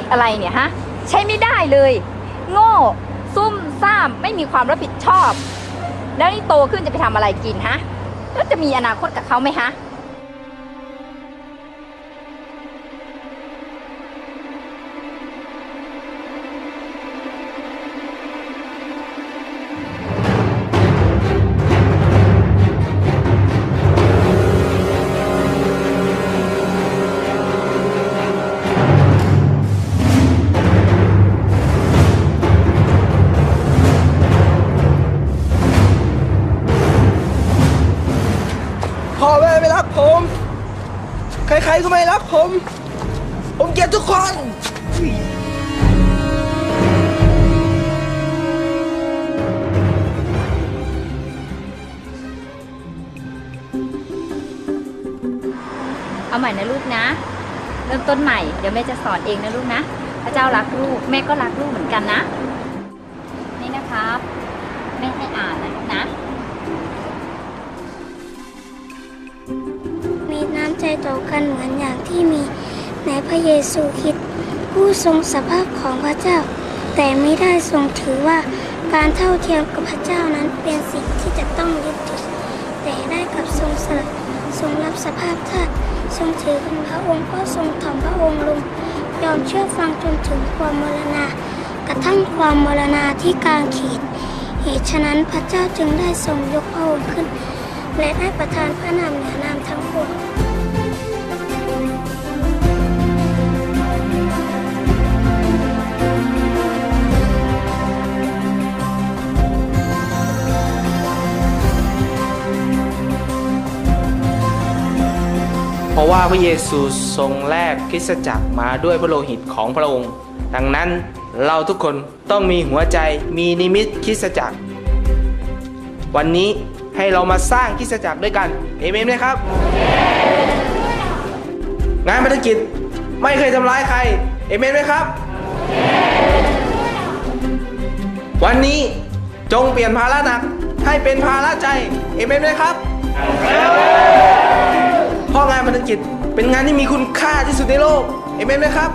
กอะไรเนี่ยฮะ ใช้ไม่ได้เลย โง่ ซุ่มซ่ามไม่มีความรับผิดชอบ แล้วนี่โตขึ้นจะไปทำอะไรกินฮะแล้วจะมีอนาคตกับเขาไหมฮะ ใครๆก็ไม่รักผม ผมเกลียดทุกคน เอาใหม่นะลูกนะ เริ่มต้นใหม่ เดี๋ยวแม่จะสอนเองนะลูกนะ พระเจ้ารักลูก แม่ก็รักลูกเหมือนกันนะ ต่อกันเหมือนอย่างที่มีในพระเยซูคริสต์ผู้ทรงสภาพของพระเจ้า แต่ไม่ได้ทรงถือว่าการเท่าเทียมกับพระเจ้านั้นเป็นสิ่งที่จะต้องยึดถือแต่ได้กับทรงสละทรงรับสภาพทาสทรงถือเป็นพระองค์ก็ทรงถ่อมพระองค์ลงยอมเชื่อฟังจนถึงความมรณา กระทั่งความมรณาที่กลางขีด เหตุฉะนั้นพระเจ้าจึงได้ทรงยกพระองค์ขึ้น และได้ประทานพระนามเหนือนามทั้งปวง เพราะว่าพระเยซูทรงแลกคริสตจักรมาด้วยพระโลหิตของพระองค์ ดังนั้นเราทุกคนต้องมีหัวใจมีนิมิตคริสตจักร วันนี้ให้เรามาสร้างคริสตจักรด้วยกันเอเมนไหมครับ งานพันธกิจไม่เคยทำร้ายใครเอเมนไหมครับ วันนี้จงเปลี่ยนภาระหนักให้เป็นภาระใจเอเมนไหมครับ พันธกิจ เป็นงานที่มีคุณค่าที่สุดในโลกเอเมนไหมครับ